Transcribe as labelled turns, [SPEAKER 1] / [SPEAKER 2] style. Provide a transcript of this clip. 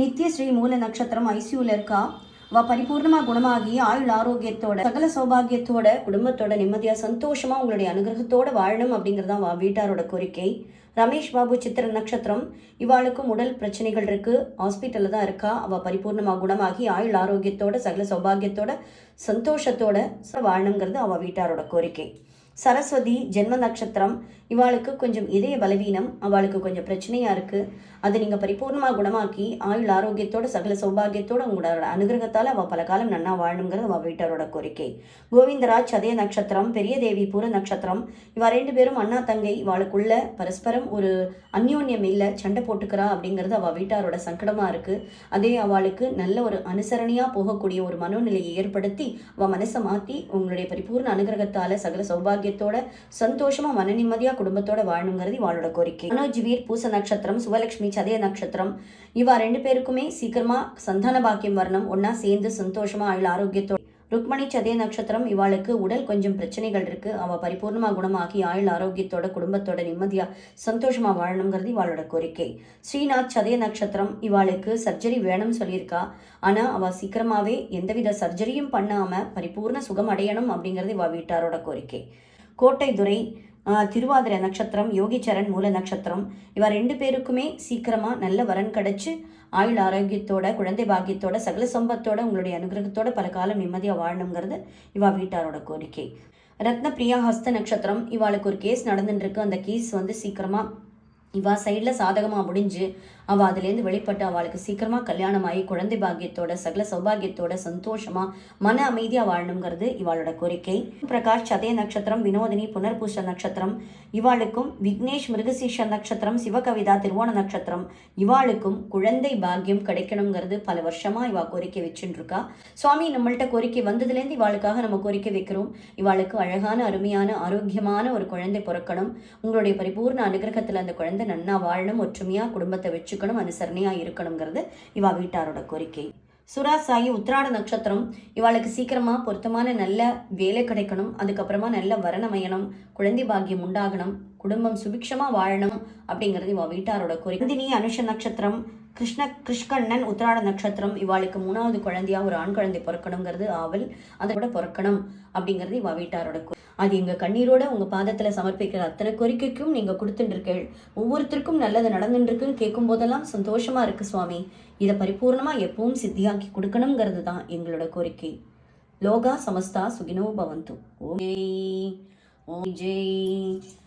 [SPEAKER 1] நித்யஸ்ரீ மூல நட்சத்திரம் ஐசியூல இருக்கா? அவள் பரிபூர்ணமா குணமாகி ஆயுள் ஆரோக்கியத்தோட சகல சௌபாகியத்தோட குடும்பத்தோட நிம்மதியா சந்தோஷமா உங்களுடைய அனுகிரகத்தோட வாழணும் அப்படிங்கிறது தான் வீட்டாரோட கோரிக்கை. ரமேஷ் பாபு சித்திர நட்சத்திரம் இவாளுக்கும் உடல் பிரச்சனைகள் இருக்கு ஹாஸ்பிட்டல்ல தான் இருக்கா? அவ பரிபூர்ணமா குணமாகி ஆயுள் ஆரோக்கியத்தோட சகல சௌபாகியத்தோட சந்தோஷத்தோட வாழணுங்கிறது அவ வீட்டாரோட கோரிக்கை. சரஸ்வதி ஜென்ம நட்சத்திரம் இவாளுக்கு கொஞ்சம் இதய பலவீனம் அவளுக்கு கொஞ்சம் பிரச்சனையாக இருக்குது அதை நீங்கள் பரிபூர்ணமாக குணமாக்கி ஆயுள் ஆரோக்கியத்தோட சகல சௌபாகியத்தோட உங்களோட அனுகிரகத்தால் அவள் பல காலம் நன்னா வாழணுங்கிறது அவள் வீட்டாரோட கோரிக்கை. கோவிந்தராஜ் சதய நட்சத்திரம் பெரிய தேவி பூர நட்சத்திரம் இவள் ரெண்டு பேரும் அண்ணா தங்கை இவாளுக்குள்ள பரஸ்பரம் ஒரு அந்யோன்யம் இல்லை சண்டை போட்டுக்கிறா அப்படிங்கிறது அவள் வீட்டாரோட சங்கடமாக இருக்கு. அதே அவளுக்கு நல்ல ஒரு அனுசரணையாக போகக்கூடிய ஒரு மனோநிலையை ஏற்படுத்தி அவள் மனசை மாற்றி உங்களுடைய பரிபூர்ண அனுகிரகத்தால் சகல சௌபாகியத்தோட சந்தோஷமா மன நிம்மதியா குடும்பத்தோட வாழணுங்கிறது இவாளோட கோரிக்கை. மனோஜ் வீர் பூச நட்சத்திரம் சுவலட்சுமி சதய நட்சத்திரம் இவா ரெண்டு பேருக்குமே சீக்கிரமா சந்தான பாக்கியம் வரணும். ஒன்னா சேர்ந்து சந்தோஷமா ஆயுள் ஆரோக்கியத்தோட ருக்மணி சதய நட்சத்திரம் இவாளுக்கு உடல் கொஞ்சம் பிரச்சனைகள் இருக்கு. அவ பரிபூர்ணமா குணமாகி ஆயுள் ஆரோக்கியத்தோட குடும்பத்தோட நிம்மதியா சந்தோஷமா வாழணுங்கிறது இவாளோட கோரிக்கை. ஸ்ரீநாத் சதய நட்சத்திரம் இவாளுக்கு சர்ஜரி வேணும்னு சொல்லியிருக்கா. ஆனா அவ சீக்கிரமாவே எந்தவித சர்ஜரியும் பண்ணாம பரிபூர்ண சுகம் அடையணும் அப்படிங்கிறது இவ வீட்டாரோட கோரிக்கை. கோட்டை துறை திருவாதிரை நட்சத்திரம் யோகிச்சரண் மூல நட்சத்திரம். இவ ரெண்டு பேருக்குமே சீக்கிரமாக நல்ல வரன் கிடச்சி ஆயுள் ஆரோக்கியத்தோட குழந்தை பாக்கியத்தோட சகல சம்பத்தோட உங்களுடைய அனுகிரகத்தோட பல காலம் நிம்மதியாக வாழணுங்கிறது இவா வீட்டாரோட கோரிக்கை. ரத்ன பிரியா ஹஸ்த நட்சத்திரம் இவாளுக்கு ஒரு கேஸ் நடந்துட்டு இருக்கு. அந்த கேஸ் வந்து சீக்கிரமாக இவா சைடில் சாதகமாக முடிஞ்சு அவள் அதுலேருந்து வெளிப்பட்டு அவளுக்கு சீக்கிரமாக கல்யாணம் ஆகி குழந்தை பாக்கியத்தோட சகல சௌபாகியத்தோட சந்தோஷமா மன அமைதியாக வாழணுங்கிறது இவாளோட கோரிக்கை. பிரகாஷ் சதய நட்சத்திரம் வினோதினி புனர்பூஷ நட்சத்திரம் இவாளுக்கும் விக்னேஷ் மிருகசீஷ நட்சத்திரம் சிவகவிதா திருவோண நட்சத்திரம் இவாளுக்கும் குழந்தை பாக்கியம் கிடைக்கணுங்கிறது பல வருஷமா இவா கோரிக்கை வச்சுட்டு இருக்கா சுவாமி நம்மள்ட்ட கோரிக்கை வந்ததுலேருந்து இவாளுக்காக நம்ம கோரிக்கை வைக்கிறோம். இவாளுக்கு அழகான அருமையான ஆரோக்கியமான ஒரு குழந்தை பிறக்கணும். உங்களுடைய பரிபூர்ண அனுகிரகத்தில் அந்த குழந்தை நன்னா வாழணும் ஒற்றுமையா குடும்பத்தை வச்சுக்கணும் அனுசரணையா இருக்கணுங்கிறது இவா வீட்டாரோட கோரிக்கை. சுரா சாயி உத்திராட நட்சத்திரம் இவாளுக்கு சீக்கிரமா பொருத்தமான நல்ல வேலை கிடைக்கணும் அதுக்கப்புறமா நல்ல வரணமையணும் குழந்தை பாக்கியம் உண்டாகணும் குடும்பம் சுபிக்ஷமா வாழணும் அப்படிங்கிறது இவா வீட்டாரோட கோரிக்கை. நந்தினி அனுஷ நட்சத்திரம் கிருஷ்ண கிருஷ்கண்ணன் உத்திராட நட்சத்திரம் இவாளுக்கு மூணாவது குழந்தையா ஒரு ஆண் குழந்தை பிறக்கணுங்கிறது ஆவல் அதை கூட பிறக்கணும் அப்படிங்கிறது இவா வீட்டாரோட கோ- அது எங்கள் கண்ணீரோட உங்கள் பாதத்தில் சமர்ப்பிக்கிற அத்தனை கோரிக்கைக்கும் நீங்கள் கொடுத்துட்டுருக்கீள். ஒவ்வொருத்தருக்கும் நல்லது நடந்துட்டுருக்குன்னு கேட்கும் போதெல்லாம் சந்தோஷமாக இருக்குது சுவாமி. இதை பரிபூர்ணமாக எப்பவும் சித்தியாக்கி கொடுக்கணுங்கிறது தான் எங்களோட கோரிக்கை. லோகா சமஸ்தா சுகினோ பவந்து. ஓம் ஜெய். ஓம் ஜெய்.